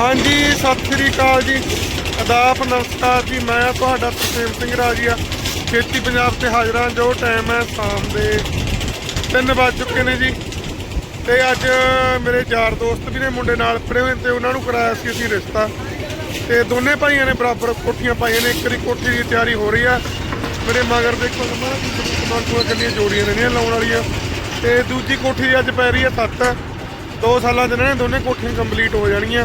ਹਾਂਜੀ ਸਤਿ ਸ੍ਰੀ ਅਕਾਲ ਜੀ ਆਦਾਬ ਨਮਸਕਾਰ ਜੀ ਮੈਂ ਤੁਹਾਡਾ ਤਰਸੇਮ ਸਿੰਘ ਰਾਜੀਆ ਖੇਤੀ ਪੰਜਾਬ ਤੇ ਹਾਜ਼ਰਾਂ ਜੋ ਟਾਈਮ ਹੈ ਸ਼ਾਮ ਦੇ 3 ਵੱਜ ਚੁੱਕੇ ਨੇ ਜੀ ਤੇ ਅੱਜ ਮੇਰੇ ਯਾਰ ਦੋਸਤ ਵੀ ਨੇ ਮੁੰਡੇ ਨਾਲ ਪੜੇ ਹੋਏ ਤੇ ਉਹਨਾਂ ਨੂੰ ਕਰਾਇਆ ਸੀ ਅਸੀਂ ਰਿਸ਼ਤਾ ਤੇ ਦੋਨੇ ਭਾਈਆਂ ਨੇ ਬਰਾਬਰ ਕੋਠੀਆਂ ਪਾਈਆਂ ਨੇ ਇੱਕ ਦੀ ਕੋਠੀ ਦੀ ਤਿਆਰੀ ਹੋ ਰਹੀ ਆ ਮੇਰੇ ਮਗਰ ਦੇਖੋ ਨਾ ਕਮਾਲ ਕੰਨੀਆਂ ਜੋੜੀਆਂ ਨੇ ਲਾਉਣ ਵਾਲੀਆਂ ਤੇ ਦੂਜੀ ਕੋਠੀ ਦੀ ਅੱਜ ਪੈ ਰਹੀ ਹੈ ਸੱਤ ਦੋ ਸਾਲਾਂ ਚ ਇਹਨਾਂ ਨੇ ਦੋਨੇ ਕੋਠੀਆਂ ਕੰਪਲੀਟ ਹੋ ਜਾਣਗੀਆਂ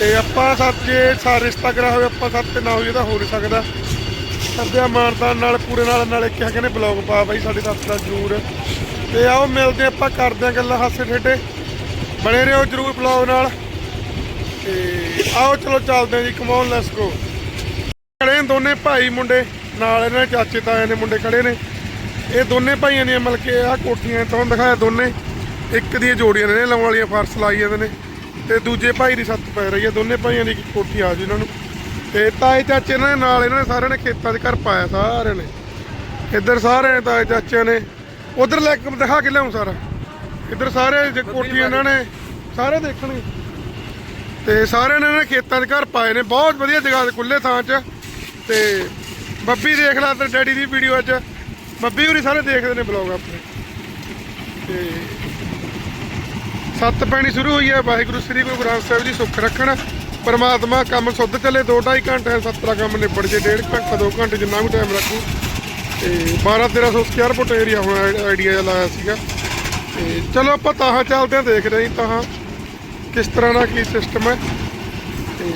ਤੇ ਆਪਾਂ ਸੱਤ ਜੇ ਸਾ ਰਿਸ਼ਤਾ ਕਰਾ ਹੋਵੇ, ਆਪਾਂ ਸੱਤ ਤੇ ਨਾ ਹੋਈਏ ਇਹਦਾ ਹੋ ਨਹੀਂ ਸਕਦਾ। ਸੱਦਿਆ ਮਾਨਦਾਨ ਨਾਲ ਪੂਰੇ ਨਾਲ, ਨਾਲੇ ਕਿਹਾ ਕਹਿੰਦੇ ਬਲੌਗ ਪਾ ਬਾਈ, ਸਾਡੇ ਸੱਤ ਦਾ ਜ਼ਰੂਰ। ਤੇ ਆਓ ਮਿਲਦੇ ਆਪਾਂ, ਕਰਦੇ ਆ ਗੱਲਾਂ ਹਾਸੇ ਠੇਡੇ। ਬਣੇ ਰਹੋ ਜ਼ਰੂਰ ਬਲੌਗ ਨਾਲ। ਤੇ ਆਓ ਚਲੋ ਚੱਲਦੇ ਆ ਜੀ ਕਮਾਉਣ ਲੈਟਸ ਗੋ ਖੜੇ ਦੋਨੇ ਭਾਈ ਮੁੰਡੇ, ਨਾਲ ਇਹਨਾਂ ਦੇ ਚਾਚੇ ਤਾਏ ਨੇ ਮੁੰਡੇ ਖੜੇ ਨੇ। ਇਹ ਦੋਨੇ ਭਾਈਆਂ ਨੇ ਮਿਲ ਕੇ ਆਹ ਕੋਠੀਆਂ, ਤੁਹਾਨੂੰ ਦਿਖਾਇਆ ਦੋਨੇ। ਇੱਕ ਦੀਆਂ ਜੋੜੀਆਂ ਨੇ, ਲਾਉਣ ਵਾਲੀਆਂ ਫਰਸ਼ ਲਾਈ ਜਾਂਦੇ ਨੇ। ਤੇ ਦੂਜੇ ਭਾਈ ਦੀ ਸੱਤ ਪੈ ਰਹੀ ਹੈ ਦੋਨੇ ਭਾਈਆਂ ਦੀ ਇੱਕ ਕੋਠੀ ਆ ਜੂ ਇਹਨਾਂ ਨੂੰ। ਤੇ ਤਾਏ ਚਾਚੇ ਇਹਨਾਂ ਦੇ ਨਾਲ ਇਹਨਾਂ ਨੇ ਸਾਰਿਆਂ ਨੇ ਖੇਤਾਂ 'ਚ ਘਰ ਪਾਇਆ ਸਾਰਿਆਂ ਨੇ। ਇੱਧਰ ਸਾਰੇ ਨੇ ਤਾਏ ਚਾਚਿਆਂ ਨੇ। ਉਧਰ ਲੈ ਕੇ ਦਿਖਾ ਕੇ ਲਿਆਉਂ ਸਾਰਾ। ਇੱਧਰ ਸਾਰੇ ਜੇ ਕੋਠੀ ਇਹਨਾਂ ਨੇ ਸਾਰੇ ਦੇਖਣਗੇ ਤੇ ਸਾਰਿਆਂ ਨੇ ਇਹਨਾਂ ਨੇ ਖੇਤਾਂ 'ਚ ਘਰ ਪਾਏ ਨੇ ਬਹੁਤ ਵਧੀਆ ਜਗ੍ਹਾ ਤੇ ਖੁੱਲੇ ਥਾਂ 'ਚ। ਤੇ ਬੱਬੀ ਦੇਖ ਲਾ ਤੇ ਡੈਡੀ ਦੀ ਵੀਡੀਓ 'ਚ। ਬੱਬੀ ਹੋਰੀ ਸਾਰੇ ਦੇਖਦੇ ਨੇ ਬਲੌਗ ਆਪਣੇ। ਤੇ ਸੱਤ ਪੈਣੀ ਸ਼ੁਰੂ ਹੋਈ ਹੈ। ਵਾਹਿਗੁਰੂ ਸ੍ਰੀ ਗੁਰੂ ਗ੍ਰੰਥ ਸਾਹਿਬ ਜੀ, ਸੁੱਖ ਰੱਖਣ। ਪਰਮਾਤਮਾ ਕੰਮ ਸੁੱਧ ਚੱਲੇ 2.5 ਘੰਟੇ ਸੱਤਰਾ ਕੰਮ ਨਿਬੜ ਜੇ, ਡੇਢ ਘੰਟਾ 2 ਘੰਟੇ ਜਿੰਨਾ ਵੀ ਟਾਈਮ ਰੱਖੂ। ਤੇ 12 1300 ਸਕੁਅਰ ਫੁੱਟ ਏਰੀਆ ਹੁਣ ਆਈਡੀਆ ਜਿਹਾ ਲਾਇਆ ਸੀਗਾ। ਤੇ ਚਲੋ ਆਪਾਂ ਤਾਹਾਂ ਚੱਲਦੇ ਹਾਂ, ਦੇਖਦੇ ਹਾਂ ਜੀ ਤਾਹਾਂ ਕਿਸ ਤਰ੍ਹਾਂ ਦਾ ਕੀ ਸਿਸਟਮ ਹੈ। ਤੇ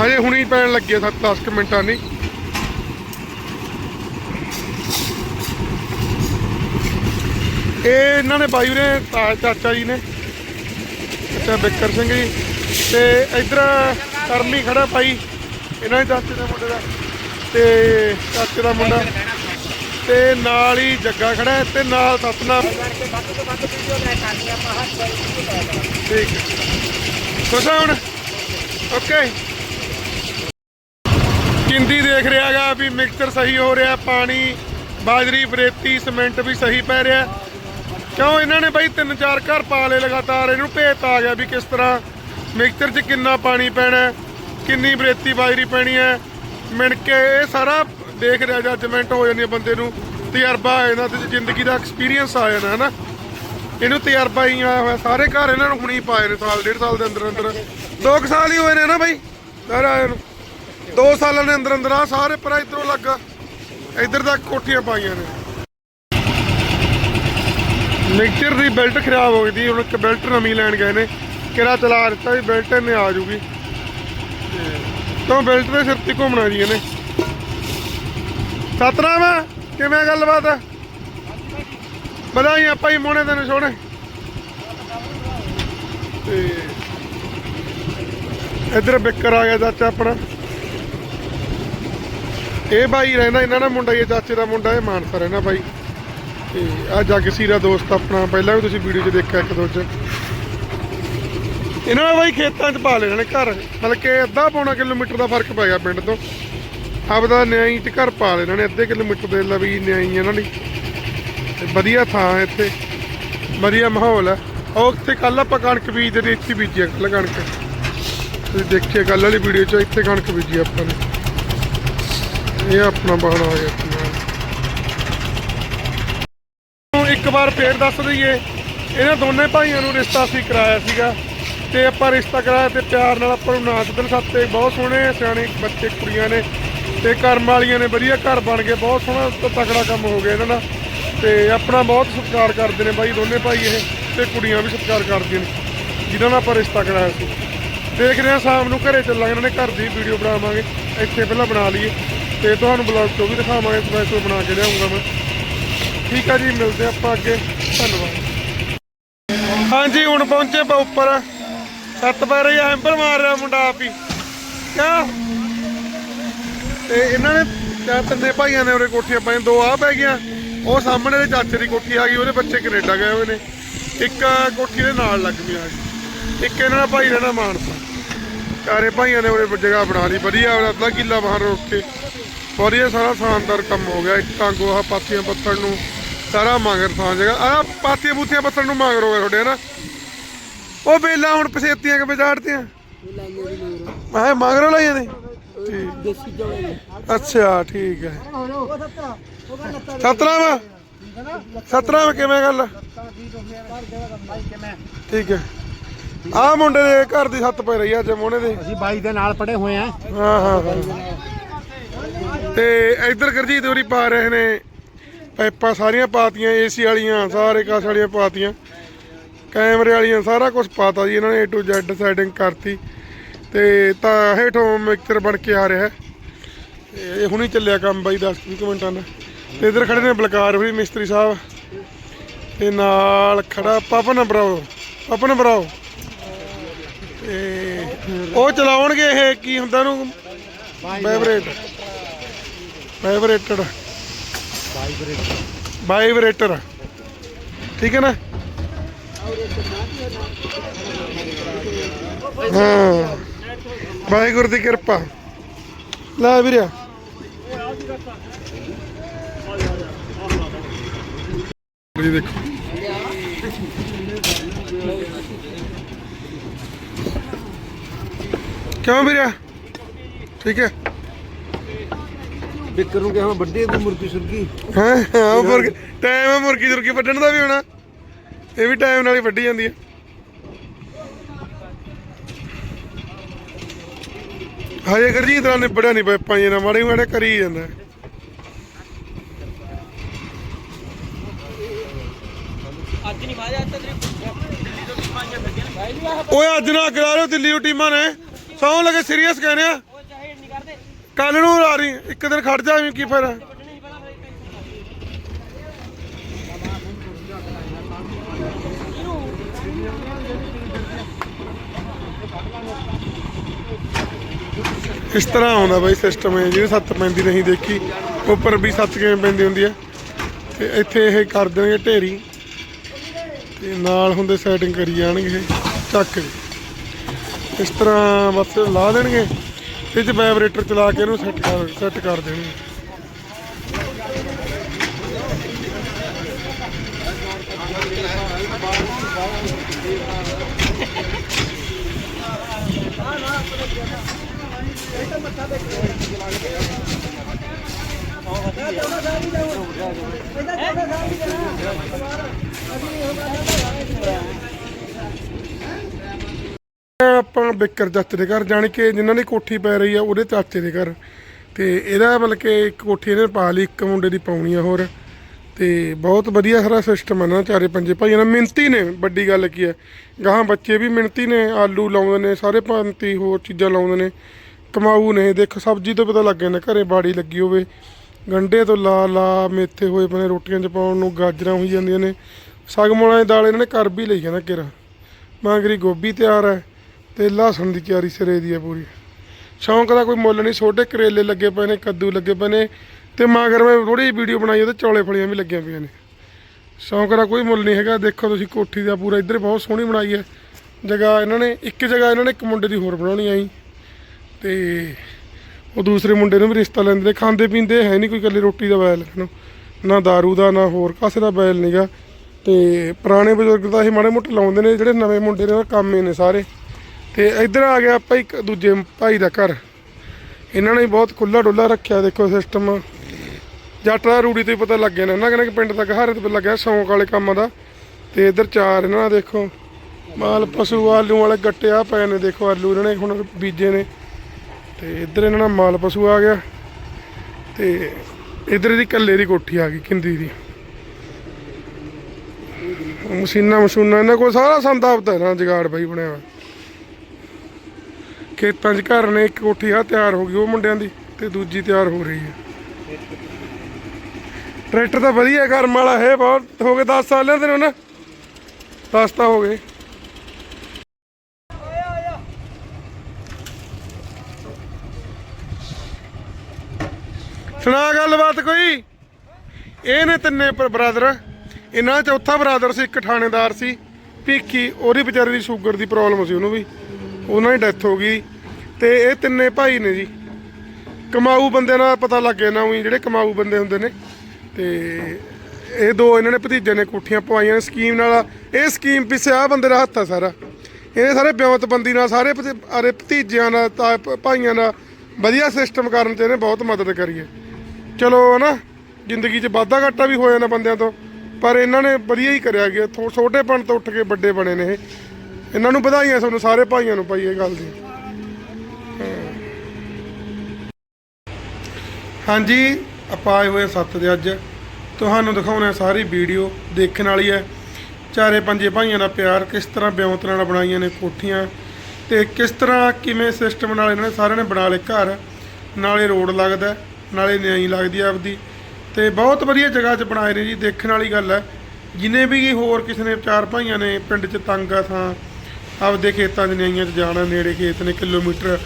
ਹਜੇ ਹੁਣੀ ਪੈਣ ਲੱਗੀ ਹੈ 7-10 ਕੁ ਮਿੰਟਾਂ ਨਹੀਂ ਇਹ ਇਹਨਾਂ ਨੇ ਬਾਈ ਨੇ ਚਾਚਾ ਜੀ ਨੇ ਅੱਛਾ, ਬਿੱਕਰ ਸਿੰਘ ਜੀ। ਤੇ ਇਧਰ ਕਰਮੀ ਖੜਾ ਭਾਈ। ਇਹਨਾਂ ਦੇ ਚਾਚੇ ਦੇ ਮੁੰਡੇ ਦਾ। ਤੇ ਚਾਚੇ ਦਾ ਮੁੰਡਾ। ਤੇ ਨਾਲ ਹੀ ਜੱਗਾ ਖੜਾ ਹੈ ਤੇ ਨਾਲ ਸਤਨਾਮ। ਠੀਕ ਖੁਸ਼ ਹੁਣ? ਓਕੇ। ਕਿੰਦੀ ਦੇਖ ਰਿਹਾਗਾ ਵੀ ਮਿਕਸਚਰ ਸਹੀ ਹੋ ਰਿਹਾ, ਪਾਣੀ, ਬਾਜਰੀ, ਬਰੇਤੀ, ਸੀਮੈਂਟ ਵੀ ਸਹੀ ਪੈ ਰਿਹਾ। ਕਿਉਂ ਇਹਨਾਂ ਨੇ ਬਾਈ ਤਿੰਨ ਚਾਰ ਘਰ ਪਾ ਲਏ ਲਗਾਤਾਰ? ਇਹਨੂੰ ਭੇਤ ਆ ਗਿਆ ਵੀ ਕਿਸ ਤਰ੍ਹਾਂ ਮਿਕਸਚਰ 'ਚ ਕਿੰਨਾ ਪਾਣੀ ਪੈਣਾ ਕਿੰਨੀ ਬਰੇਤੀ ਬਾਜਰੀ ਪੈਣੀ ਹੈ। ਮਿਣ ਕੇ ਇਹ ਸਾਰਾ ਦੇਖ ਰਿਹਾ ਜੱਜਮੈਂਟ ਹੋ ਜਾਂਦੀ ਹੈ ਬੰਦੇ ਨੂੰ। ਤਜਰਬਾ ਆ ਜਾਂਦਾ ਤੇ, ਜ਼ਿੰਦਗੀ ਦਾ ਐਕਸਪੀਰੀਅੰਸ ਆ ਜਾਂਦਾ ਹੈ ਨਾ ਇਹਨੂੰ ਤਜਰਬਾ ਹੀ ਆਇਆ ਹੋਇਆ। ਸਾਰੇ ਘਰ ਇਹਨਾਂ ਨੂੰ ਹੁਣੀ ਪਾਏ ਨੇ, ਸਾਲ, ਡੇਢ ਸਾਲ ਦੇ ਅੰਦਰ ਅੰਦਰ। ਦੋ ਕੁ ਸਾਲ ਹੀ ਹੋਏ ਨੇ ਨਾ ਬਾਈ ਸਾਰੇ ਆਏ ਨੂੰ। ਦੋ ਸਾਲਾਂ ਦੇ ਅੰਦਰ ਅੰਦਰ ਆ, ਸਾਰੇ ਪਰ ਇਧਰੋਂ ਲੱਗਾ। ਇੱਧਰ ਤੱਕ ਕੋਠੀਆਂ ਪਾਈਆਂ ਨੇ। ਮਿਕਸਚਰ ਦੀ ਬੈਲਟ ਖਰਾਬ ਹੋ ਗਈ ਸੀ, ਹੁਣ ਇੱਕ ਬੈਲਟ ਨਵੀਂ ਲੈਣ ਗਏ ਨੇ। ਕਿਰਾ ਚਲਾ ਦਿੱਤਾ ਵੀ ਬੈਲਟ ਇਹਨੇ ਆ ਜੂਗੀ। ਤਾਂ ਬੈਲਟ ਦੇ ਸਿਰ ਤੇ ਘੁੰਮਣਾ ਜੀ ਇਹਨੇ। ਸਤਨਾਮ, ਕਿਵੇਂ ਗੱਲਬਾਤ? ਹੈ ਆਪਾਂ ਹੀ ਮੋਹਣੇ ਤੈਨੂੰ ਸੋਹਣੇ। ਤੇ ਇਧਰ ਬਿੱਕਰ ਆ ਗਿਆ ਚਾਚਾ ਆਪਣਾ। ਇਹ ਬਾਈ ਰਹਿੰਦਾ, ਇਹਨਾਂ ਦਾ ਮੁੰਡਾ ਹੀ ਚਾਚੇ ਦਾ ਮੁੰਡਾ, ਇਹ ਮਾਨਸਾ ਰਹਿੰਦਾ ਬਾਈ। ਤੇ ਆ ਜਗਸੀ ਦਾ ਦੋਸਤ ਆਪਣਾ, ਪਹਿਲਾਂ ਵੀ ਤੁਸੀਂ ਵੀਡੀਓ 'ਚ ਦੇਖਿਆ ਇੱਕ ਦੋ 'ਚ। ਇਹਨਾਂ ਨੇ ਬਾਈ ਖੇਤਾਂ 'ਚ ਪਾ ਲੈਣਾ ਨੇ ਘਰ, ਮਤਲਬ ਕਿ ਅੱਧਾ ਪੌਣਾ ਕਿਲੋਮੀਟਰ ਦਾ ਫ਼ਰਕ ਪੈ ਗਿਆ ਪਿੰਡ ਤੋਂ। ਆਪਦਾ ਨਿਆਈ 'ਚ ਘਰ ਪਾ ਲੈਣਾ ਨੇ, ਅੱਧੇ ਕਿਲੋਮੀਟਰ ਦੇ ਲਵੀ ਨਿਆਈ ਇਹਨਾਂ ਦੀ। ਤੇ ਵਧੀਆ ਥਾਂ ਇੱਥੇ, ਵਧੀਆ ਮਾਹੌਲ ਹੈ। ਉਹ ਉੱਥੇ ਕੱਲ ਆਪਾਂ ਕਣਕ ਬੀਜਦੇ ਨੇ ਇੱਥੇ ਬੀਜੀ ਕੱਲ ਕਣਕ। ਤੁਸੀਂ ਦੇਖਿਆ, ਕੱਲ ਵਾਲੀ ਵੀਡੀਓ 'ਚ ਇੱਥੇ ਕਣਕ ਬੀਜੀ ਆਪਾਂ ਨੇ। ਇਹ ਆਪਣਾ ਬਾਹਰ ਹੋ ਗਿਆ ਆਪਣਾ ਨੂੰ ਇੱਕ ਵਾਰ ਫੇਰ ਦੱਸ ਦਈਏ, ਇਹਨਾਂ ਦੋਨੇ ਭਾਈਆਂ ਨੂੰ ਰਿਸ਼ਤਾ ਅਸੀਂ ਕਰਾਇਆ ਸੀਗਾ ਤੇ ਆਪਾਂ ਰਿਸ਼ਤਾ ਕਰਾਇਆ ਤੇ ਪਿਆਰ ਨਾਲ ਆਪਾਂ ਨੂੰ ਨਾਚ ਦਿਨ ਬਹੁਤ ਸੋਹਣੇ ਸਿਆਣੇ ਬੱਚੇ, ਕੁੜੀਆਂ ਨੇ ਤੇ ਕਰਮ ਵਾਲੀਆਂ ਨੇ ਵਧੀਆ ਘਰ ਬਣ ਗਏ ਬਹੁਤ ਸੋਹਣਾ ਤਕੜਾ ਕੰਮ ਹੋ ਗਿਆ ਇਹਨਾਂ ਦਾ ਤੇ ਆਪਣਾ ਬਹੁਤ ਸਤਿਕਾਰ ਕਰਦੇ ਨੇ ਬਾਈ ਦੋਨੇ ਭਾਈ ਇਹ ਤੇ ਕੁੜੀਆਂ ਵੀ ਸਤਿਕਾਰ ਕਰਦੀਆਂ ਨੇ, ਜਿਨ੍ਹਾਂ ਨਾਲ ਆਪਾਂ ਰਿਸ਼ਤਾ ਕਰਾਇਆ ਸੀ। ਦੇਖਦੇ ਹਾਂ ਸ਼ਾਮ ਨੂੰ ਘਰੇ ਚੱਲਾਂਗੇ, ਇਹਨਾਂ ਨੇ ਘਰ ਦੀ ਵੀਡੀਓ ਬਣਾਵਾਂਗੇ, ਇੱਥੇ ਪਹਿਲਾਂ ਬਣਾ ਲਈਏ ਤੇ ਤੁਹਾਨੂੰ ਬਲੌਗ ਤੋਂ ਵੀ ਦਿਖਾਵਾਂਗੇ ਸਪੈਸ਼ਲ ਬਣਾ ਕੇ ਲਿਆਉਂਗਾ ਮੈਂ। ਠੀਕ ਆ ਜੀ, ਮਿਲਦੇ ਆਪਾਂ ਅੱਗੇ। ਧੰਨਵਾਦ। ਹਾਂਜੀ, ਹੁਣ ਪਹੁੰਚੇ ਆਪਾਂ ਉੱਪਰ। ਸੱਤ ਪੈਰੇ ਐਂਬਰ ਮਾਰ ਰਿਹਾ ਮੁੰਡਾ ਆਪ ਹੀ। ਕਿਆ? ਤੇ ਇਹਨਾਂ ਨੇ ਚਾਰ ਤਿੰਨੇ ਭਾਈਆਂ ਨੇ ਉਰੇ ਕੋਠੀਆਂ ਪਾਈਆਂ, ਦੋ ਆ ਪੈ ਗਈਆਂ। ਉਹ ਸਾਹਮਣੇ ਦੇ ਚਾਚੇ ਦੀ ਕੋਠੀ ਆ ਗਈ, ਉਹਦੇ ਬੱਚੇ ਕੈਨੇਡਾ ਗਏ ਹੋਏ ਨੇ। ਇੱਕ ਕੋਠੀ ਦੇ ਨਾਲ ਲੱਗ ਗਈ ਆ ਗਈ ਇੱਕ ਇਹਨਾਂ ਦਾ ਭਾਈ ਰਹਿਣਾ ਮਾਨਸਾ। ਚਾਰੇ ਭਾਈਆਂ ਨੇ ਉਰੇ ਜਗ੍ਹਾ ਬਣਾ ਲਈ, ਵਧੀਆ ਉਹਦਾ ਅੱਧਾ ਕਿੱਲਾ ਬਾਹਰ ਰੋਕ ਕੇ। ਵਧੀਆ ਸਾਰਾ ਸ਼ਾਨਦਾਰ ਕੰਮ ਹੋ ਗਿਆ, ਇੱਟਾਂ, ਗੋਹਾ, ਪਾਥੀਆਂ, ਪੱਥਰ ਨੂੰ। ਸਾਰਾ ਮੰਗਰ ਥਾਂ ਜਗ੍ਹਾ। ਆ ਪਾਥੀਆਂ ਬੂਥੀਆਂ ਪੱਥਰ ਨੂੰ ਮੰਗਰ ਹੋ ਗਿਆ ਤੁਹਾਡੇ ਨਾ ਉਹ ਬੇਲਾ ਹੁਣ ਪਸੇਤੀਆਂ ਕਿਵੇਂ ਝਾੜਤੀਆਂ ਮੈਂ ਮਗਰੋਂ ਲਈ ਜਾਂਦੇ ਠੀਕ। ਦੇਸੀ ਚੌਲੇ ਅੱਛਾ ਠੀਕ ਹੈ। ਸਤਨਾਮ ਸਤਨਾਮ ਕਿਵੇਂ ਗੱਲ? ਠੀਕ ਹੈ। ਆ ਮੁੰਡੇ ਦੇ ਘਰ ਦੀ ਛੱਤ ਪੈ ਰਹੀ ਆ ਅੱਜ ਮੋਹਣੇ ਦੇ। ਅਸੀਂ ਬਾਈ ਦੇ ਨਾਲ ਪੜੇ ਹੋਏ ਆ। ਹਾਂ ਹਾਂ ਹਾਂ। ਤੇ ਇੱਧਰ ਗਰਜੀਤ ਹੋਰੀ ਪਾ ਰਹੇ ਨੇ। ਪਾਈਪਾਂ ਸਾਰੀਆਂ ਪਾਤੀਆਂ ਏਸੀ ਵਾਲੀਆਂ ਸਾਰੇ ਕਾਸ ਵਾਲੀਆਂ ਪਾਤੀਆਂ। ਕੈਮਰੇ ਵਾਲੀਆਂ ਸਾਰਾ ਕੁਝ ਪਾਤਾ ਜੀ ਇਹਨਾਂ ਨੇ A to Z ਸੈਟਿੰਗ ਕਰਤੀ। ਤੇ ਤਾਂ ਹੇਠੋਂ ਮਿਕਸਰ ਬਣ ਕੇ ਆ ਰਿਹਾ। ਇਹ ਹੁਣੀ ਚੱਲਿਆ ਕੰਮ ਬਾਈ 10 20 ਮਿੰਟਾਂ ਦਾ। ਤੇ ਇੱਧਰ ਖੜੇ ਨੇ ਬਲਕਾਰ ਵੀ ਮਿਸਤਰੀ ਸਾਹਿਬ। ਤੇ ਨਾਲ ਖੜਾ ਪਪਨ ਬਰਾਓ ਪਪਨ ਬਰਾਓ ਤੇ ਉਹ ਚਲਾਉਣਗੇ ਇਹ ਕੀ ਹੁੰਦਾ ਉਹਨੂੰ ਵਾਈਬ੍ਰੇਟ ਵਾਈਬ੍ਰੇਟਡ ਵਾਈਬ੍ਰੇਟਰ ਠੀਕ ਹੈ ਨਾ ਹਾਂ ਵਾਹਿਗੁਰੂ ਦੀ ਕਿਰਪਾ ਲੈ ਵੀਰਿਆ ਜੀ ਦੇਖੋ ਕਿਉਂ ਵੀਰਿਆ ਠੀਕ ਹੈ ਬਿੱਕਰ ਨੂੰ ਕਿਹਾ ਵੱਡੇ ਦੀ ਮੁਰਗੀ ਸੁਰਗੀ। ਹਾਂ ਹਾਂ ਮੁਰਗੀ ਟਾਈਮ ਹੈ ਮੁਰਗੀ ਜੁਰਗੀ ਵੱਢਣ ਦਾ ਵੀ ਹੋਣਾ। ਇਹ ਵੀ ਟਾਈਮ ਨਾਲ ਹੀ ਵੱਢੀ ਜਾਂਦੀ ਹੈ ਹਜੇ ਗਰਜੀਤ ਨਾਲ ਨਿਬੜਿਆ ਨਹੀਂ ਪਾਈਪਾਂ ਜੀ ਨਾਲ ਮਾੜੇ ਮਾੜੇ ਕਰੀ ਜਾਂਦਾ। ਅੱਜ ਨਹੀਂ ਮਾਰਿਆ ਅੱਜ ਤਾਂ ਤੇਰੀ ਦਿੱਲੀ ਤੋਂ ਓਏ ਅੱਜ ਨਾ ਕਰਾ ਰਹੇ ਦਿੱਲੀ ਦੀ ਟੀਮਾਂ ਨੇ। ਸੌਂ ਲਗੇ ਸੀਰੀਅਸ ਕਹਿੰਦੇ ਆ ਉਹ ਚਾਹੇ ਨਹੀਂ ਕਰਦੇ ਕੱਲ ਨੂੰ ਆ ਰਹੀ, ਇੱਕ ਦਿਨ ਖੜ ਜਾ ਵੀ ਕੀ ਫਿਰ? ਇਸ ਤਰ੍ਹਾਂ ਆਉਂਦਾ ਬਾਈ ਸਿਸਟਮ ਹੈ ਜਿਹਨੇ ਸੱਤ ਪੈਂਦੀ ਨਹੀਂ ਦੇਖੀ, ਉੱਪਰ ਵੀ ਸੱਤ ਕਿਵੇਂ ਪੈਂਦੀ ਹੁੰਦੀ ਹੈ। ਤੇ ਇੱਥੇ ਇਹ ਕਰ ਦੇਣਗੇ ਢੇਰੀ। ਤੇ ਨਾਲ ਹੁੰਦੇ ਸੈਟਿੰਗ ਕਰੀ ਜਾਣਗੇ ਚੱਕ ਕੇ। ਇਸ ਤਰ੍ਹਾਂ ਬਸ ਲਾ ਦੇਣਗੇ। ਇਹ ਚ ਵਾਈਬ੍ਰੇਟਰ ਚਲਾ ਕੇ ਇਹਨੂੰ ਸੈੱਟ ਕਰ ਸੈੱਟ ਕਰ ਦੇਣਗੇ ਆਪਾਂ ਬਿੱਕਰ ਚਾਚੇ ਦੇ ਘਰ, ਜਾਣ ਕੇ ਜਿਨ੍ਹਾਂ ਦੀ ਕੋਠੀ ਪੈ ਰਹੀ ਆ ਉਹਦੇ ਚਾਚੇ ਦੇ ਘਰ। ਤੇ ਇਹਦਾ ਮਤਲਬ ਕਿ ਇੱਕ ਕੋਠੀ ਇਹਨੇ ਪਾ ਲਈ, ਇੱਕ ਮੁੰਡੇ ਦੀ ਪਾਉਣੀ ਆ ਹੋਰ। ਤੇ ਬਹੁਤ ਵਧੀਆ ਸਾਰਾ ਸਿਸਟਮ ਹੈ ਨਾ ਚਾਰੇ ਪੰਜੇ। ਭਾਈਆਂ ਨਾਲ ਮਿਹਨਤੀ ਨੇ, ਵੱਡੀ ਗੱਲ ਕੀ ਹੈ ਗਾਹਾਂ ਬੱਚੇ ਵੀ ਮਿਹਨਤੀ ਨੇ, ਆਲੂ ਲਾਉਂਦੇ ਨੇ, ਸਾਰੇ ਪੰਤੀ ਹੋਰ ਚੀਜ਼ਾਂ ਲਾਉਂਦੇ ਨੇ। ਕਮਾਊ ਨੇ, ਦੇਖ ਸਬਜ਼ੀ ਤੋਂ ਪਤਾ ਲੱਗ ਜਾਂਦਾ, ਘਰੇ ਬਾੜੀ ਲੱਗੀ ਹੋਵੇ। ਗੰਡੇ ਤੋਂ ਲਾ ਲਾ, ਮੇਥੇ ਹੋਏ ਪਏ ਰੋਟੀਆਂ 'ਚ ਪਾਉਣ ਨੂੰ, ਗਾਜਰਾਂ ਹੋਈ ਜਾਂਦੀਆਂ ਨੇ। ਸਗਮੋਲਾਂ ਦੀ ਦਾਲ ਇਹਨਾਂ ਨੇ ਕਰ ਵੀ ਲਈ ਜਾਂਦਾ ਕਿਰਾ ਮਾਂਗਰੀ ਗੋਭੀ ਤਿਆਰ ਹੈ ਤੇ ਲਹਸਣ ਦੀ ਕਿਆਰੀ ਸਿਰੇ ਦੀ ਹੈ ਪੂਰੀ। ਸ਼ੌਂਕ ਦਾ ਕੋਈ ਮੁੱਲ ਨਹੀਂ, ਛੋਟੇ ਕਰੇਲੇ ਲੱਗੇ ਪਏ ਨੇ, ਕੱਦੂ ਲੱਗੇ ਪਏ ਨੇ ਤੇ ਮਗਰ ਮੈਂ ਥੋੜੀ ਜਿਹੀ ਵੀਡੀਓ ਬਣਾਈ, ਉਹਦੇ ਚੌਲੇ ਫਲੀਆਂ ਵੀ ਲੱਗੀਆਂ ਪਈਆਂ ਨੇ। ਸ਼ੌਂਕ ਦਾ ਕੋਈ ਮੁੱਲ ਨਹੀਂ ਹੈਗਾ, ਦੇਖੋ ਤੁਸੀਂ ਕੋਠੀ ਦਾ ਪੂਰਾ, ਇੱਧਰ ਬਹੁਤ ਸੋਹਣੀ ਬਣਾਈ ਹੈ। ਜਗ੍ਹਾ ਇਹਨਾਂ ਨੇ, ਇੱਕ ਜਗ੍ਹਾ ਇਹਨਾਂ ਨੇ, ਇੱਕ ਮੁੰਡੇ ਦੀ ਹੋਰ ਬਣਾਉਣੀ ਆਈ। ਤੇ ਉਹ ਦੂਸਰੇ ਮੁੰਡੇ ਨੂੰ ਵੀ ਰਿਸ਼ਤਾ ਲੈਂਦੇ ਨੇ, ਖਾਂਦੇ ਪੀਂਦੇ ਹੈ ਨਹੀਂ ਕੋਈ ਇਕੱਲੀ ਰੋਟੀ ਦਾ ਬੈਲ ਨਾ। दारू ਦਾ, ਨਾ ਹੋਰ ਕਾਸੇ ਦਾ ਬੈਲ ਨਹੀਂਗਾ ਤੇ ਪੁਰਾਣੇ ਬਜ਼ੁਰਗ ਤਾਂ ਇਹ ਮਾੜੇ ਮੋਟੇ ਲਾਉਂਦੇ ਨੇ, ਜਿਹੜੇ ਨਵੇਂ ਮੁੰਡੇ ਨੇ, ਉਹ ਕੰਮ ਹੀ ਨੇ ਸਾਰੇ। ਤੇ ਇੱਧਰ ਆ ਗਿਆ ਆਪਾਂ ਇੱਕ ਦੂਜੇ ਭਾਈ ਦਾ ਘਰ। ਇਹਨਾਂ ਨੇ ਵੀ ਬਹੁਤ ਖੁੱਲਾ ਡੁੱਲਾ ਰੱਖਿਆ ਦੇਖੋ ਸਿਸਟਮ ਜੱਟ ਦਾ ਰੂੜੀ ਤੋਂ ਹੀ ਪਤਾ ਲੱਗ ਗਿਆ ਨਾ। ਇਹਨਾਂ ਕਹਿੰਦੇ ਕਿ ਪਿੰਡ ਤੱਕ ਹਰ ਤੋਂ ਲੱਗਿਆ ਸ਼ੌਂਕ ਵਾਲੇ ਕੰਮ ਦਾ। ਤੇ ਇੱਧਰ ਚਾਰ ਇਹਨਾਂ ਦਾ ਦੇਖੋ। ਮਾਲ, ਪਸ਼ੂ, ਆਲੂ ਵਾਲੇ ਗੱਟੇ ਆ ਪਏ ਨੇ। ਦੇਖੋ ਆਲੂ ਇਹਨਾਂ ਨੇ ਹੁਣ ਬੀਜੇ ਨੇ। ਤੇ ਇੱਧਰ ਇਹਨਾਂ ਦਾ ਮਾਲ, ਪਸ਼ੂ ਆ ਗਿਆ। ਤੇ ਇੱਧਰ ਦੀ ਕੱਲੇ ਦੀ ਕੋਠੀ ਆ ਗਈ ਕਿੰਦੀ ਦੀ। ਮਸ਼ੀਨਾਂ ਮਸ਼ੂਨਾਂ ਇਹਨਾਂ ਕੋਲ ਸਾਰਾ ਸੰਦਾਪਤਾ ਹੈ ਨਾ ਜਗਾੜ ਬਾਈ ਬਣਿਆ ਹੋਇਆ। ਖੇਤਾਂ 'ਚ ਘਰ ਨੇ, ਇੱਕ ਕੋਠੀ ਆ ਤਿਆਰ ਹੋ ਗਈ, ਉਹ ਮੁੰਡਿਆਂ ਦੀ ਤੇ ਦੂਜੀ ਤਿਆਰ ਹੋ ਰਹੀ ਹੈ। ਟਰੈਕਟਰ ਤਾਂ ਵਧੀਆ ਕਰਮ ਵਾਲਾ ਹੈ ਬਹੁਤ ਹੋ ਗਏ 10 ਸਾਲ ਲੈਂਦੇ ਨੇ ਨਾ 10 ਤਾਂ ਹੋ ਗਏ। ਸੁਣਾ ਗੱਲਬਾਤ ਕੋਈ? ਇਹ ਨੇ ਤਿੰਨੇ ਬ੍ਰਦਰ। ਇਹਨਾਂ ਚੌਥਾ ਬ੍ਰਦਰ ਸੀ, ਇੱਕ ਥਾਣੇਦਾਰ ਸੀ। ਭੀਖੀ, ਉਹਦੀ ਵਿਚਾਰੇ ਦੀ ਸ਼ੂਗਰ ਦੀ ਪ੍ਰੋਬਲਮ ਸੀ ਉਹਨੂੰ ਵੀ। ਉਹਨਾਂ ਦੀ ਡੈਥ ਹੋ ਗਈ ਤੇ ਇਹ ਤਿੰਨੇ ਭਾਈ ਨੇ ਜੀ। ਕਮਾਊ ਬੰਦੇ ਨਾਲ ਪਤਾ ਲੱਗ ਗਿਆ ਨਾ ਉਹੀ ਜਿਹੜੇ ਕਮਾਊ ਬੰਦੇ ਹੁੰਦੇ ਨੇ। ਤੇ ਇਹ ਦੋ ਇਹਨਾਂ ਨੇ ਭਤੀਜੇ ਨੇ ਕੋਠੀਆਂ ਪਵਾਈਆਂ ਸਕੀਮ ਨਾਲ। ਇਹ ਸਕੀਮ ਪਿੱਛੇ ਆ ਬੰਦੇ ਦਾ ਹੱਥ ਆ ਸਾਰਾ। ਇਹ ਸਾਰੇ ਬਿਉਂਤਬੰਦੀ ਨਾਲ, ਸਾਰੇ ਭਤੀ- ਅਰੇ ਭਤੀਜਿਆਂ ਦਾ ਤਾ- ਭਾਈਆਂ ਦਾ ਵਧੀਆ ਸਿਸਟਮ ਕਰਨ ਚ ਇਹਨੇ ਬਹੁਤ ਮਦਦ ਕਰੀ ਹੈ। ਚਲੋ ਹਨਾ, ਜ਼ਿੰਦਗੀ 'ਚ ਵਾਧਾ ਘਾਟਾ ਵੀ ਹੋ ਜਾਂਦਾ ਬੰਦਿਆਂ ਤੋਂ, ਪਰ ਇਹਨਾਂ ਨੇ ਵਧੀਆ ਹੀ ਕਰਿਆ ਗਿਆ ਥੋ- ਛੋਟੇਪਣ ਤੋਂ ਉੱਠ ਕੇ ਵੱਡੇ ਬਣੇ ਨੇ ਇਹ। ਇਹਨਾਂ ਨੂੰ ਵਧਾਈਆਂ ਤੁਹਾਨੂੰ, ਸਾਰੇ ਭਾਈਆਂ ਨੂੰ ਭਾਈ ਇਹ ਗੱਲ ਦੀ। ਹਾਂਜੀ, ਆਪਾਂ ਆਏ ਹੋਏ ਸੱਤ ਦੇ ਅੱਜ। ਤੁਹਾਨੂੰ ਦਿਖਾਉਣਾ ਹੈ ਸਾਰੀ ਵੀਡੀਓ, ਦੇਖਣ ਵਾਲੀ ਹੈ। ਚਾਰੇ ਪੰਜੇ ਭਾਈਆਂ ਦਾ ਪਿਆਰ, ਕਿਸ ਤਰ੍ਹਾਂ ਬਿਉਂਤ ਨਾਲ ਬਣਾਈਆਂ ਨੇ ਕੋਠੀਆਂ ਤੇ ਕਿਸ ਤਰ੍ਹਾਂ ਕਿਵੇਂ ਸਿਸਟਮ ਨਾਲ ਇਹਨਾਂ ਨੇ ਸਾਰਿਆਂ ਨੇ ਬਣਾ ਲਏ ਘਰ। ਨਾਲੇ ਰੋਡ ਲੱਗਦਾ, ਨਾਲੇ ਨਿਆਈ ਲੱਗਦੀ ਆ ਆਪਦੀ। ਤੇ ਬਹੁਤ ਵਧੀਆ ਜਗ੍ਹਾ 'ਚ ਬਣਾਏ ਨੇ ਜੀ, ਦੇਖਣ ਵਾਲੀ ਗੱਲ ਹੈ। ਜਿਨੇ ਵੀ ਹੋਰ ਕਿਸੇ ਨੇ ਚਾਰ ਭਾਈਆਂ ਨੇ, ਪਿੰਡ 'ਚ ਤੰਗ ਆ ਥਾਂ ਆਪਦੇ ਖੇਤਾਂ 'ਚ ਨਿਆਈਆਂ 'ਚ ਜਾਣਾ, ਨੇੜੇ ਖੇਤ ਨੇ ਕਿਲੋਮੀਟਰ,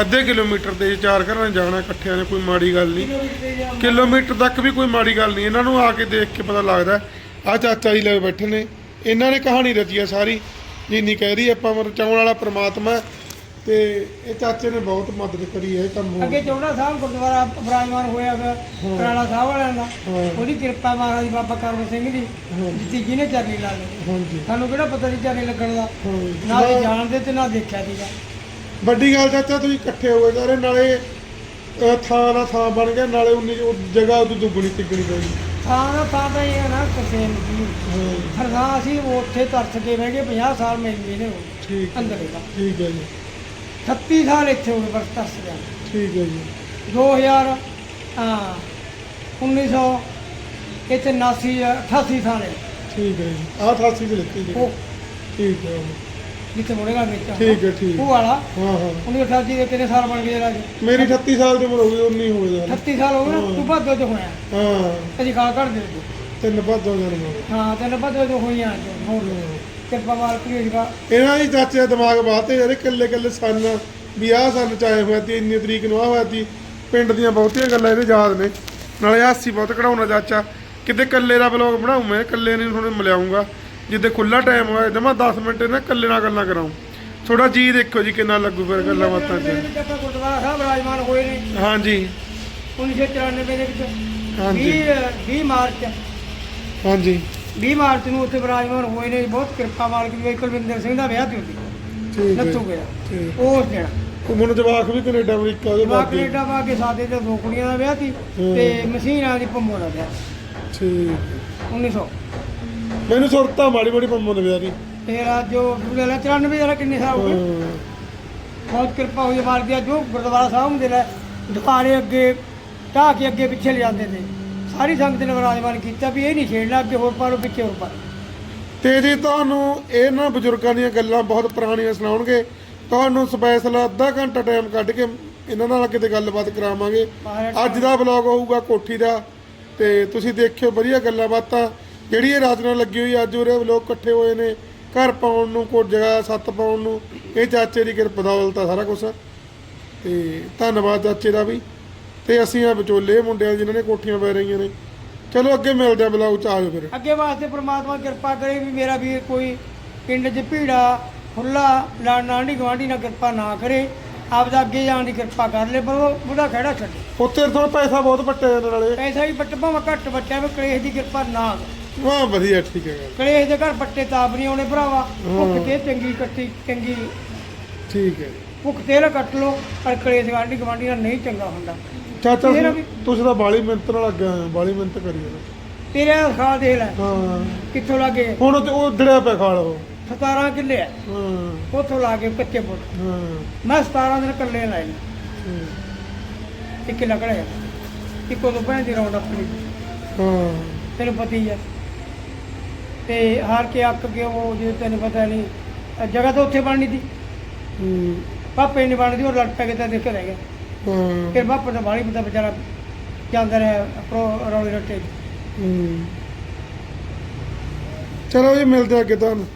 ਅੱਧੇ ਕਿਲੋਮੀਟਰ ਤੇ ਚਾਰ ਘਰਾਂ ਨੇ ਜਾਣਾ ਇਕੱਠਿਆਂ ਨੇ, ਕੋਈ ਮਾੜੀ ਗੱਲ ਨਹੀਂ। ਕਿਲੋਮੀਟਰ ਤੱਕ ਵੀ ਕੋਈ ਮਾੜੀ ਗੱਲ ਨਹੀਂ। ਇਹਨਾਂ ਨੂੰ ਆ ਕੇ ਦੇਖ ਕੇ ਪਤਾ ਲੱਗਦਾ ਆ ਚਾਚਾ ਜੀ ਲੈ ਬੈਠੇ ਨੇ। ਇਹਨਾਂ ਨੇ ਕਹਾਣੀ ਰਚੀ ਆ ਸਾਰੀ। ਜਿੰਨੀ ਕਹਿ ਰਹੀ ਆਪਾਂ ਮਰ ਚਾਉਣ ਵਾਲਾ ਪ੍ਰਮਾਤਮਾ ਤੇ ਇਹ ਚਾਚੇ ਨੇ ਬਹੁਤ ਮਦਦ ਕਰੀ ਹੈ ਇਹ ਕੰਮ ਅੱਗੇ ਚੌੜਾ ਸਾਹਿਬ ਗੁਰਦੁਆਰਾ ਬਰਾਜਮਾਨ ਹੋਇਆ ਵਾ ਪੁਰਾਣਾ ਸਾਹਿਬ ਵਾਲਿਆਂ ਦਾ। ਹਾਂ। ਉਹਦੀ ਕਿਰਪਾ ਮਹਾਰਾਜ ਬਾਬਾ ਕਰਮ ਸਿੰਘ ਦੀ ਜਿੱਤੀ ਜਿਹਨੇ ਚਾਲੀ ਲਾ ਲਈ। ਹਾਂਜੀ। ਸਾਨੂੰ ਕਿਹੜਾ ਪਤਾ ਸੀ ਚਾਲੀ ਲੱਗਣ ਦਾ? ਹਾਂ। ਨਾ ਅਸੀਂ ਜਾਣਦੇ ਤੇ ਨਾ ਦੇਖਿਆ ਸੀਗਾ। ਵੱਡੀ ਗੱਲ ਚਾਚਾ ਤੁਸੀਂ ਇਕੱਠੇ ਹੋ ਗਏ ਸਾਰੇ ਨਾਲੇ ਅਹ, ਥਾਂ ਦਾ ਥਾਂ ਬਣ ਗਿਆ ਨਾਲੇ ਉਨੀ ਉਹ ਜਗ੍ਹਾ ਉਹਦੀ ਦੁੱਗਣੀ ਤਿੱਗਣੀ ਪਈ ਥਾਂ ਦਾ ਥਾਂ ਤਾਂ ਇਹ ਹੈ ਨਾ ਕਸੇਮ ਦੀ ਹਾਂ। ਸਰਦਾ ਅਸੀਂ ਉੱਥੇ ਤਰਸ ਕੇ ਬਹਿ ਗਏ 50 ਸਾਲ ਮਿਲਦੇ ਨੇ ਉਹ ਠੀਕ ਹੈ ਅੰਦਰ ਇਹਦਾ ਠੀਕ ਹੈ ਜੀ। 36 ਸਾਲ ਇੱਥੇ ਹੋ ਗਏ ਬਸ ਤਰਸ ਗਿਆ ਠੀਕ ਹੈ ਜੀ। 2000 ਹਾਂ 1900 ਇੱਥੇ 89 88 ਸਾਲ ਹੈ। ਠੀਕ ਹੈ ਜੀ। ਆਹ 88 ਚ ਲਿੱਤੀ ਜੀ। ਉਹ। ਠੀਕ ਹੈ। ਜਿੱਥੇ ਮੁੜੇਗਾ ਵਿੱਚ। ਠੀਕ ਹੈ ਠੀਕ। ਉਹ ਵਾਲਾ। ਹਾਂ ਹਾਂ। 1988 ਦੇ ਕਿੰਨੇ ਸਾਲ ਬਣ ਗਏ ਜਰਾ ਜੀ? ਮੇਰੀ 38 ਸਾਲ ਦੀ ਉਮਰ ਹੋ ਗਈ 19 ਹੋ ਗਈ 38 ਸਾਲ ਹੋ ਗਏ ਨਾ ਤੂੰ ਭਾਦੋ ਚ ਹੋਇਆ। ਹਾਂ। ਅਸੀਂ ਗਾਲ ਕੱਢ ਦੇ। ਤਿੰਨ ਭਾਦੋਂ ਜਨਮ ਹੋ ਤੈਨੂੰ ਭਾਦੋ ਚ ਹੋਈਆਂ ਹੋਰ। ਕਿਰਪਾ ਮਾਲਕ ਦੀ ਹੋਏਗਾ ਇਹਨਾਂ ਦੀ ਚਾਚੇ ਦਾ ਦਿਮਾਗ ਬਾਤੇ ਜਿਹੜੇ ਕੱਲੇ ਕੱਲੇ ਸੰਨ। ਵੀ ਆਹ ਸੰਨ ਚ ਆਏ ਹੋਇਆ ਤੀ ਇੰਨੀ ਤਰੀਕ ਨੂੰ ਆ ਹੋਇਆ ਤੀ। ਪਿੰਡ ਦੀਆਂ ਬਹੁਤੀਆਂ ਗੱਲਾਂ ਇਹਦੇ ਯਾਦ ਨੇ। ਨਾਲੇ ਹਾਸੀ ਬਹੁਤ ਕਢਾਉਣਾ ਚਾਚਾ। ਕਿਤੇ ਕੱਲੇ ਦਾ ਬਲੌਗ ਬਣਾਉ ਮੈਂ ਕੱਲੇ ਨਹੀਂ ਤੁਹਾਨੂੰ ਮਿਲਾਉਂਗਾ ਜਿੱਦੇ ਖੁੱਲਾ ਟਾਈਮ ਹੋਇਆ ਜਮਾ 10 ਮਿੰਟ ਇਹਨਾਂ ਕੱਲੇ ਨਾਲ ਗੱਲਾਂ ਕਰਾਉ ਥੋੜਾ ਜੀ ਦੇਖੋ ਜੀ ਕਿੰਨਾ ਲੱਗੂ ਫਿਰ ਗੱਲਾਂ ਬਾਤਾਂ ਚ। ਆਪਾਂ ਗੁਰਦੁਆਰਾ ਸਾਹਿਬ ਰਾਜਮਾਨ ਹੋਏ ਨੇ। ਹਾਂਜੀ। 1994 ਦੇ ਵਿੱਚ। ਹਾਂਜੀ। 20 20 ਮਾਰਚ। ਹਾਂਜੀ। 20 ਮਾਰਚ ਨੂੰ ਉੱਥੇ ਵਿਰਾਜਮਾਨ ਹੋਏ ਨੇ ਬਹੁਤ ਕਿਰਪਾ ਮਾਲਕ ਦੀ ਹੋਈ ਕੁਲਵਿੰਦਰ ਸਿੰਘ ਦਾ ਵਿਆਹ ਤੇ ਹੁੰਦੀ ਠੀਕ ਲੱਥੂ ਗਿਆ। ਠੀਕ। ਉਸ ਦਿਨ। ਉਹ ਮੈਨੂੰ ਜਵਾਕ ਵੀ ਕੈਨੇਡਾ ਅਮਰੀਕਾ ਦੇ ਜਵਾ ਬਾਕੀ। ਕੈਨੇਡਾ ਵਾ ਕੇ ਸਾਦੇ ਤੇ ਦੋ ਕੁੜੀਆਂ ਦਾ ਵਿਆਹ ਸੀ ਤੇ ਮਸੀਨਾ ਦੀ ਪੰਮੋ ਦਾ ਵਿਆਹ। ਠੀਕ। 1900 ਮੈਨੂੰ ਸੁਰਤਾ ਮਾੜੀ ਮਾੜੀ ਪੰਮੋ ਨੇ ਵਿਆਰੀ ਅੱਜ ਉਹ ਲੈ 94 ਦਾ ਕਿੰਨੇ ਸਾਲ ਹੋ ਗਏ? ਬਹੁਤ ਕਿਰਪਾ ਹੋਈ ਮਾਲਕ ਦੀ ਜੋ ਗੁਰਦੁਆਰਾ ਸਾਹਿਬ ਹੁੰਦੇ ਨੇ ਦੁਕਾਨੇ ਅੱਗੇ ਢਾਹ ਕੇ ਅੱਗੇ ਪਿੱਛੇ ਲੈ ਜਾਂਦੇ ਨੇ। ਸਾਰੀ ਸੰਗਤ ਨੇ ਵਿਰਾਜਮਾਨ ਕੀਤਾ ਵੀ ਇਹ ਨਹੀਂ ਛੇੜਨਾ ਅੱਗੇ ਹੋਰ ਪਾਰੋ ਪਿੱਛੇ ਹੋਰ ਪਾਰੋ ਤੇ ਜੀ ਤੁਹਾਨੂੰ ਇਹਨਾਂ ਬਜ਼ੁਰਗਾਂ ਦੀਆਂ ਗੱਲਾਂ ਬਹੁਤ ਪੁਰਾਣੀਆਂ ਸੁਣਾਉਣਗੇ। ਤੁਹਾਨੂੰ ਸਪੈਸ਼ਲ ਅੱਧਾ ਘੰਟਾ ਟਾਈਮ ਕੱਢ ਕੇ ਇਹਨਾਂ ਨਾਲ ਕਿਤੇ ਗੱਲਬਾਤ ਕਰਾਵਾਂਗੇ। ਅੱਜ ਦਾ ਵਲੌਗ ਹੋਊਗਾ ਕੋਠੀ ਦਾ ਤੇ ਤੁਸੀਂ ਦੇਖਿਓ ਵਧੀਆ ਗੱਲਾਂ ਬਾਤਾਂ। ਜਿਹੜੀ ਇਹ ਰਾਤ ਨਾਲ ਲੱਗੀ ਹੋਈ ਅੱਜ ਉਰੇ ਲੋਕ ਇਕੱਠੇ ਹੋਏ ਨੇ। ਘਰ ਪਾਉਣ ਨੂੰ ਕੋਈ ਜਗ੍ਹਾ ਸੱਤ ਪਾਉਣ ਨੂੰ ਇਹ ਚਾਚੇ ਦੀ ਕਿਰਪਾ ਬਦੌਲਤ ਆ ਸਾਰਾ ਕੁਝ ਤੇ ਧੰਨਵਾਦ ਚਾਚੇ ਦਾ ਵੀ। ਤੇ ਅਸੀਂ ਆ ਵਿਚੋਲੇ ਮੁੰਡਿਆਂ ਜਿਨ੍ਹਾਂ ਨੇ ਕੋਠੀਆਂ ਪੈ ਰਹੀਆਂ ਨੇ। ਚਲੋ ਅੱਗੇ ਮਿਲਦੇ ਆ ਬਲੌਗ ਚ ਆਜੋ ਫਿਰ। ਅੱਗੇ ਵਾਸਤੇ ਪ੍ਰਮਾਤਮਾ ਕਿਰਪਾ ਕਰੇ ਵੀ ਮੇਰਾ ਵੀਰ ਕੋਈ ਪਿੰਡ 'ਚ ਭੀੜਾ ਖੁੱਲਾ ਆਂਢੀ ਗੁਆਂਢੀ ਨਾਲ ਕਿਰਪਾ ਨਾ ਕਰੇ। ਆਪਦਾ ਅੱਗੇ ਜਾਣ ਦੀ ਕਿਰਪਾ ਕਰ ਲੈ ਪਰ ਉਹ ਬੁੜਾ ਖੜਾ ਛੱਡੇ। ਉੱਥੇ ਤੋਂ ਪੈਸਾ ਬਹੁਤ ਪੱਟੇ ਜਾਂਦੇ ਨਾਲੇ। ਪੈਸਾ ਵੀ ਪੱਟ ਭਾਵੇਂ ਘੱਟ ਬੱਟਿਆ ਵੀ ਕਲੇਸ਼ ਦੀ ਕਿਰਪਾ ਨਾ ਕਰੋ। ਵਾਹ ਵਧੀਆ ਠੀਕ ਹੈ। ਗੱਲ ਕਲੇਸ਼ ਦੇ ਘਰ ਪੱਟੇ ਤਾਪ ਨਹੀਂ ਆਉਣੇ ਭਰਾਵਾ। ਭੁੱਖ ਤੇ ਚੰਗੀ ਕੱਟੀ ਚੰਗੀ। ਠੀਕ ਹੈ। ਭੁੱਖ ਤੇਲ ਕੱਟ ਲੋ ਪਰ ਕਲੇਸ਼ ਆਂਢੀ ਗੁਆਂਢੀ ਨਾਲ ਨਹੀਂ ਚੰਗਾ ਹੁੰਦਾ। ਚਾਚਾ ਮੇਰਾ ਤੁਸੀਂ- ਤਾਂ ਬਾਲੀ ਮਿਹਨਤ ਨਾਲ ਲੱਗਿਆ ਹੋਇਆ ਬਾਲੀ ਮਿਹਨਤ ਕਰੀ ਜਾਂਦਾ ਤੇਰੇ ਖਾ ਦੇ ਲੈ। ਹਾਂ। ਕਿੱਥੋਂ ਲੱਗੇ ਹੁਣ ਤੇ ਉਹ ਡੜਿਆ ਪਿਆ ਖਾਲ ਉਹ। 17 ਕਿੱਲੇ ਆ। ਹਾਂ। ਉੱਥੋਂ ਲਾ ਕੇ ਕੱਚੇ ਪੁੱਟ ਹਾਂ। ਮੈਂ 17 ਦਿਨ ਕੱਲੇ ਲਾਏ ਨੇ। ਹੂੰ, ਇੱਕ ਲਕੜਿਆ ਇੱਕੋ ਤੋਂ ਭੈਣ ਦੀ ਰੌਂਡ ਆਪਣੀ। ਹਾਂ। ਤੈਨੂੰ ਪਤਾ ਹੀ ਹੈ ਤੇ ਹਾਰ ਕੇ ਅੱਕ ਕੇ ਉਹ ਜੇ ਤੈਨੂੰ ਪਤਾ ਨਹੀਂ ਅਹ ਜਗ੍ਹਾ ਤਾਂ ਉੱਥੇ ਬਣਨੀ ਸੀ। ਹੂੰ, ਪਾਪੇ ਨੇ ਬਣਦੀ ਉਹ ਲੜ ਪੈ ਕੇ ਤਾਂ ਦੇਖ ਰਹਿ ਗਿਆ। ਹਾਂ ਫਿਰ ਬਾਪੇ ਦਾ ਬਾਣੀ ਪਤਾ ਵਿਚਾਰਾ ਜਾਂਦਾ ਰਿਹਾ ਪ੍ਰੋ ਰੌਲੇ ਰੱਟੇ 'ਚ। ਹੂੰ। ਚਲੋ ਜੀ ਮਿਲਦੇ ਆ ਅੱਗੇ ਤੁਹਾਨੂੰ